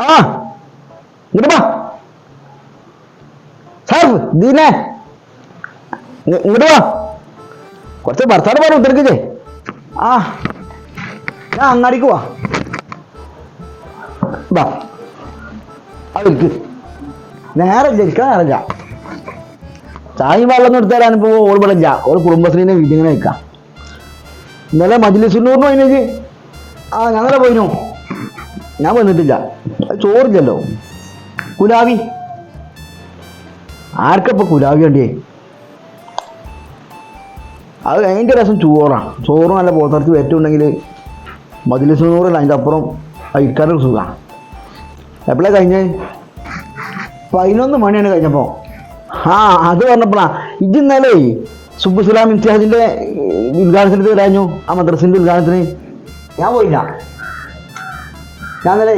ആ ഇങ്ങോട്ട് വാ. ദീനെ ഇങ്ങ- ഇങ്ങോട്ട് വാ. കുറച്ച് ഭർത്താവ് പറഞ്ഞു ഉത്തരക്കില്ലേ ആ ഞാൻ അങ്ങാടിക്ക് വാ. വാ. അവർക്ക് നേരെ ജനിക്കാൻ ഇരിക്കാൻ ചായ വെള്ളം എടുത്തു തരാനിപ്പോ ഓൾ വിളഞ്ഞ ഓൾ കുടുംബശ്രീനെ വീട്ടിങ്ങനെ നിൽക്കാം ഇന്നലെ മജ്ലിസുന്നൂറിന് പോയിനേക്ക്. ആ ഞങ്ങളെ പോയിനു. ഞാൻ വന്നിട്ടില്ല. ചോറില്ലല്ലോ. കുലാവി. ആർക്കപ്പോ കുലാവി വേണ്ടിയേ അത് അതിന്റെ രസം ചോറാണ്. ചോറ് നല്ല പോത്തറച്ച് വെറ്റുണ്ടെങ്കിൽ മതിലിസുന്നൂറില്ല അതിന്റെ അപ്പുറം ഇരിക്കാനൊരു സുഖമാണ് എപ്പോഴാണ് കഴിഞ്ഞ്? പതിനൊന്ന് മണിയാണ് കഴിഞ്ഞപ്പോൾ ആ അത് പറഞ്ഞപ്പോഴാ ഇത് ഇന്നലെ സുബുസുലാം ഇംതിഹാജിന്റെ ഉദ്ഘാടനത്തിന് കഴിഞ്ഞു ആ മദ്രസിന്റെ ഉദ്ഘാടനത്തിന്? ഞാൻ പോയില്ല. ഞാൻ ഇന്നലെ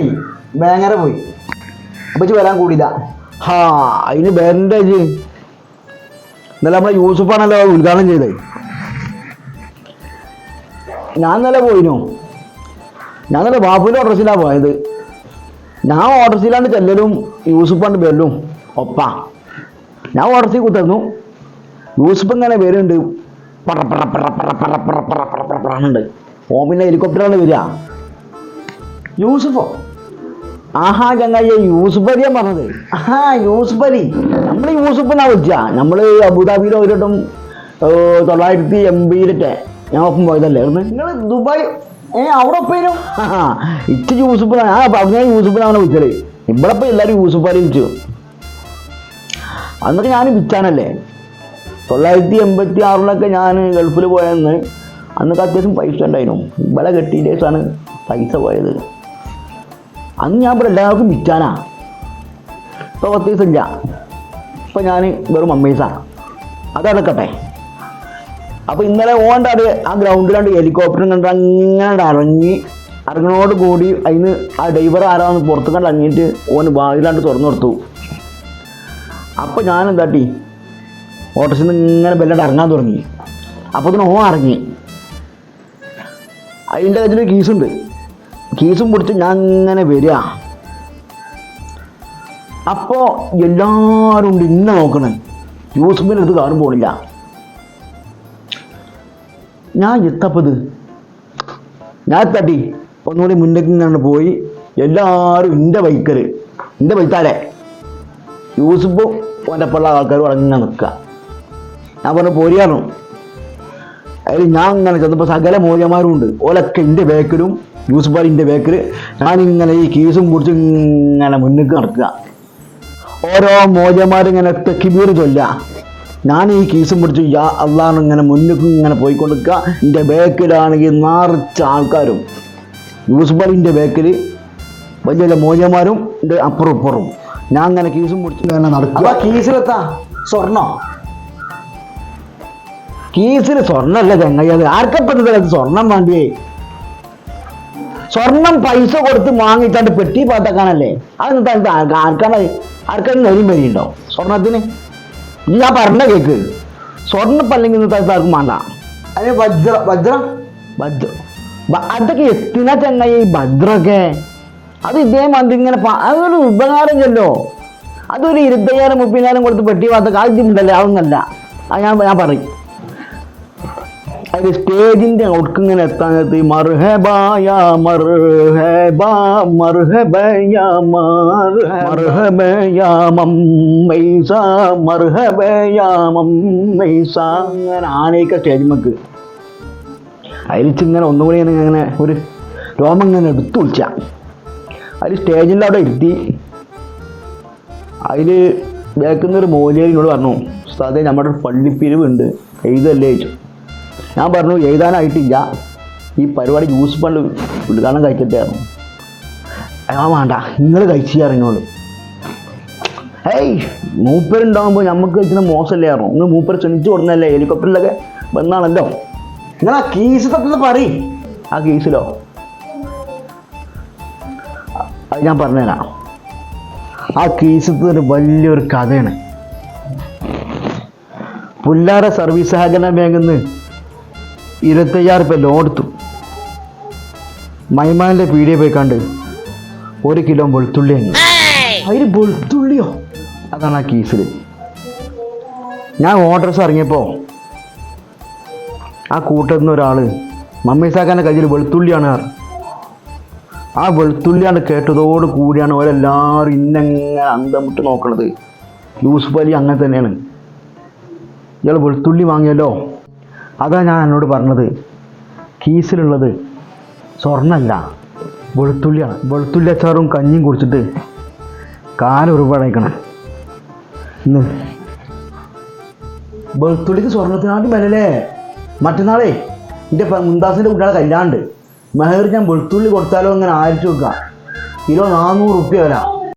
ഭയങ്കര പോയി അപ്പച്ചു വരാൻ കൂടിയില്ല ഹാ അതിന് ബേറിന്റെ ഇന്നലെ നമ്മളെ യൂസുഫാണല്ലോ ഉദ്ഘാടനം ചെയ്തേ ഞാൻ ഇന്നലെ പോയിനു ഞാൻ ഇന്നലെ ബാപ്പുവിന്റെ ഓട്ടർസിലാണ് പോയത് ഞാൻ ഓട്ടർസിലാണ്ട് ചെല്ലലും യൂസുഫാണ്ട് ബെല്ലും ഒപ്പാ ഞാൻ ഓട്ടർസി കുത്തന്നു യൂസുഫ് ഇങ്ങനെ വരുന്നുണ്ട് പറ പറ പറ പറ പറ പറ പറ പറ പറ പറ ഓ പിന്നെ ഹെലികോപ്റ്ററാണ് വരിക യൂസുഫോ. ആഹാ ചങ്ങായി യൂസുഫ് അലിയാൻ പറഞ്ഞത്. ആഹാ യൂസുഫ് അലി. നമ്മൾ യൂസുഫ് എന്നാ വിളിച്ചാ? നമ്മൾ അബുദാബിയിലെ ഒരു വട്ടം തൊള്ളായിരത്തി എൺപതിലത്തെ ഞാൻ ഒപ്പം പോയതല്ലേ? നിങ്ങൾ ദുബായ് ഏ അവിടെ ഒപ്പേനു? ഇച്ച യൂസുഫ് ആ അവിടെ യൂസുഫ് എന്നാണ് വിളിച്ചത്. ഇവിടെ ഇപ്പൊ എല്ലാവരും യൂസുഫ് അലി വിളിച്ചു. അന്നൊക്കെ ഞാൻ വിറ്റാനല്ലേ തൊള്ളായിരത്തി എൺപത്തി ആറിലൊക്കെ ഞാൻ ഗൾഫിൽ പോയെന്ന് അന്നൊക്കെ അത്യാവശ്യം പൈസ ഉണ്ടായിരുന്നു. ഇവിടെ കെട്ടിയിട്ടേസാണ് പൈസ പോയത്. അന്ന് ഞാൻ ഇവിടെ എല്ലാവർക്കും വിറ്റാനാ ഇപ്പോൾ പത്ത് ദിവസം ഇല്ല. ഇപ്പം ഞാൻ വെറും അമ്മേസാണ്. അതടക്കട്ടെ അപ്പോൾ ഇന്നലെ ഓണ്ടാട് ആ ഗ്രൗണ്ടിലാണ്ട് ഹെലികോപ്റ്ററും കണ്ട് അങ്ങനെ ഇറങ്ങി ഇറങ്ങണോട് കൂടി അതിന് ആ ഡ്രൈവർ ആരാന്ന് പുറത്ത് കണ്ട് ഇറങ്ങിയിട്ട് ഓൻ വാതിലാണ്ട് തുറന്നു കൊടുത്തു. അപ്പോൾ ഞാൻ എന്താട്ടി ഓട്ടോസിൽ നിന്ന് ഇങ്ങനെ ബെല്ലാണ്ട് ഇറങ്ങാൻ തുടങ്ങി. അപ്പോൾ ഇതിന് ഓ ഇറങ്ങി അതിന്റെ കയ്യിൽ കീസുണ്ട് കീസും പിടിച്ച് ഞാൻ അങ്ങനെ വരിക. അപ്പോൾ എല്ലാവരും ഉണ്ട് ഇന്നെ നോക്കണേ. യൂസഫിന്റെ അടുത്ത് കാറും പോണില്ല. ഞാൻ എത്തപ്പത്? ഞാൻ തട്ടി ഒന്നുകൂടി മുന്നേക്ക് ഇങ്ങനെ പോയി. എല്ലാവരും എന്റെ ബൈക്കർ എന്റെ ബൈത്താലെ യൂസഫും ഓന്റെ ആൾക്കാർ ആൾക്കാരും അങ്ങനെ നിൽക്കുക. ഞാൻ പറഞ്ഞു പോരിയാണോ? അതിൽ ഞാൻ ഇങ്ങനെ ചെന്നപ്പോൾ സകല മൂല്യന്മാരും ഉണ്ട്. ഓലൊക്കെ എന്റെ ബേക്കിലും യൂസഫ് അലിന്റെ ബേക്കിൽ ഞാനിങ്ങനെ ഈ കീസും കുറിച്ച് ഇങ്ങനെ മുന്നിൽ നടക്കുക. ഓരോ മോജന്മാരിങ്ങനെ തെക്കിബീർ ചൊല്ല ഞാൻ ഈ കീസും പിടിച്ച് യാ അള്ളാണ് ഇങ്ങനെ മുന്നിൽ ഇങ്ങനെ പോയിക്കൊണ്ടിരിക്കുക. എന്റെ ബേക്കിലാണെങ്കിൽ നിറച്ച ആൾക്കാരും. യൂസഫ് അലിന്റെ ബേക്കിൽ വലിയ വലിയ മോജന്മാരും എന്റെ അപ്പുറം ഇപ്പുറവും ഞാൻ അങ്ങനെ കീസും പിടിച്ച് ഇങ്ങനെ നടക്കുക. കീസിലെത്താ സ്വർണോ? കീസിൽ സ്വർണമല്ല ചങ്ങയ്യത് ആർക്കപ്പെട്ടത് സ്വർണം വേണ്ടിയേ സ്വർണം പൈസ കൊടുത്ത് വാങ്ങിച്ചാണ്ട് പെട്ടി പാത്തക്കാനല്ലേ ഇത്? ആർക്കാ- ആർക്കാണ് ആർക്കാണ് നെരും വരിയുണ്ടോ സ്വർണത്തിന്? ഇത് ഞാൻ പറഞ്ഞ കേക്ക്. സ്വർണം അല്ലെങ്കിൽ ഇന്നത്തെ ആർക്കും വേണ്ട. അതിന് വജ്ര വജ്ര? വജ്ര. അതൊക്കെ എത്തിന ചങ്ങായി ഈ ഭദ്രൊക്കെ അത് ഇതേമാതിരി ഇങ്ങനെ പ- അതൊരു ഉപകാരം ചെല്ലോ അതൊരു ഇരുപത്തയ്യായിരം മുപ്പതിനായിരം കൊടുത്ത് പെട്ടി പാത്ത ആദ്യമുണ്ടല്ലേ അതൊന്നല്ല അത് ഞാൻ ഞാൻ പറയും. അതിൽ ഔട്ട്ക്ക് ഇങ്ങനെ എത്താൻ നേരത്ത് മർഹബായ മർഹബ മർഹബയ മർഹബയ മമ്മൈസ മർഹബയ മമ്മൈസ. അങ്ങനെ ആനയിക്ക സ്റ്റേജിമക്ക്. അതിൽ ഇങ്ങനെ ഒന്നുകൂടി ഇങ്ങനെ ഇങ്ങനെ ഒരു രോമം ഇങ്ങനെ എടുത്തു വിളിച്ച. അതിൽ സ്റ്റേജിന്റെ അവിടെ ഇരുത്തി. അതിൽ ബേക്കുന്നൊരു മോചേരിനോട് പറഞ്ഞു സാധേ നമ്മുടെ പള്ളിപ്പിരിവുണ്ട്. എഴുതല്ലേ? ചോദിച്ചു. ഞാൻ പറഞ്ഞു എഴുതാനായിട്ടില്ല. ഈ പരിപാടി ജ്യൂസ് പണ്ട് ഉദ്ഘാടനം കഴിച്ചിട്ടായിരുന്നു. ആ വേണ്ട. നിങ്ങൾ കഴിച്ചാറിനോട് ഏയ് മൂപ്പരുണ്ടാകുമ്പോൾ നമുക്ക് കഴിക്കുന്ന മോശമല്ലേ ആയിരുന്നു നിങ്ങൾ മൂപ്പർ ക്ഷണിച്ചു കൊടുക്കുന്നല്ലേ ഹെലികോപ്റ്ററിലൊക്കെ വന്നാണല്ലോ. നിങ്ങൾ ആ കീസ് തട്ടുന്നത് പറയും. ആ കേസിലോ? അത് ഞാൻ പറഞ്ഞുതരാം. ആ കീസത്ത് ഒരു വലിയൊരു കഥയാണ്. പുല്ലാറ സർവീസ് സഹകരണ ബാങ്കിൽ നിന്ന് ഇരുപത്തയ്യായിരം രൂപ ലോൺ എടുത്തു. മൈമാനിന്റെ പീടിയെ പോയി കണ്ട് ഒരു കിലോ വെളുത്തുള്ളി അങ്ങ് അതിന് വെളുത്തുള്ളിയോ? അതാണ് ആ കേസിൽ ഞാൻ ഓർഡർസ് ഇറങ്ങിയപ്പോൾ ആ കൂട്ടത്തിൽ നിന്ന് ഒരാൾ മമ്മീസാക്കാന്റെ കയ്യിൽ വെളുത്തുള്ളിയാണ് ആർ ആ വെളുത്തുള്ളിയാണ് കേട്ടതോട് കൂടിയാണ് ഓരെല്ലാവരും ഇന്നങ്ങനെ അന്തം വിട്ട് നോക്കണത്. യൂസുഫ് അലി അങ്ങനെ തന്നെയാണ്. ഇയാൾ വെളുത്തുള്ളി വാങ്ങിയല്ലോ. അതാ ഞാൻ എന്നോട് പറഞ്ഞത്. കീസിലുള്ളത് സ്വർണമല്ല വെളുത്തുള്ളിയാണ്. വെളുത്തുള്ളി അച്ചാറും കഞ്ഞിയും കുടിച്ചിട്ട് കാലം ഒരുപാടായിക്കണേ. ഇന്ന് വെളുത്തുള്ളിക്ക് സ്വർണത്തിനാട്ടും വിലല്ലേ മറ്റന്നാളേ എന്റെ മുന്താസിന്റെ കുട്ടികളെ കല്യാണ്ട് മെഹർ ഞാൻ വെളുത്തുള്ളി കൊടുത്താലോ ഇങ്ങനെ ആയിരത്തി വെക്കാം കിലോ നാനൂറ് റുപ്യ വില.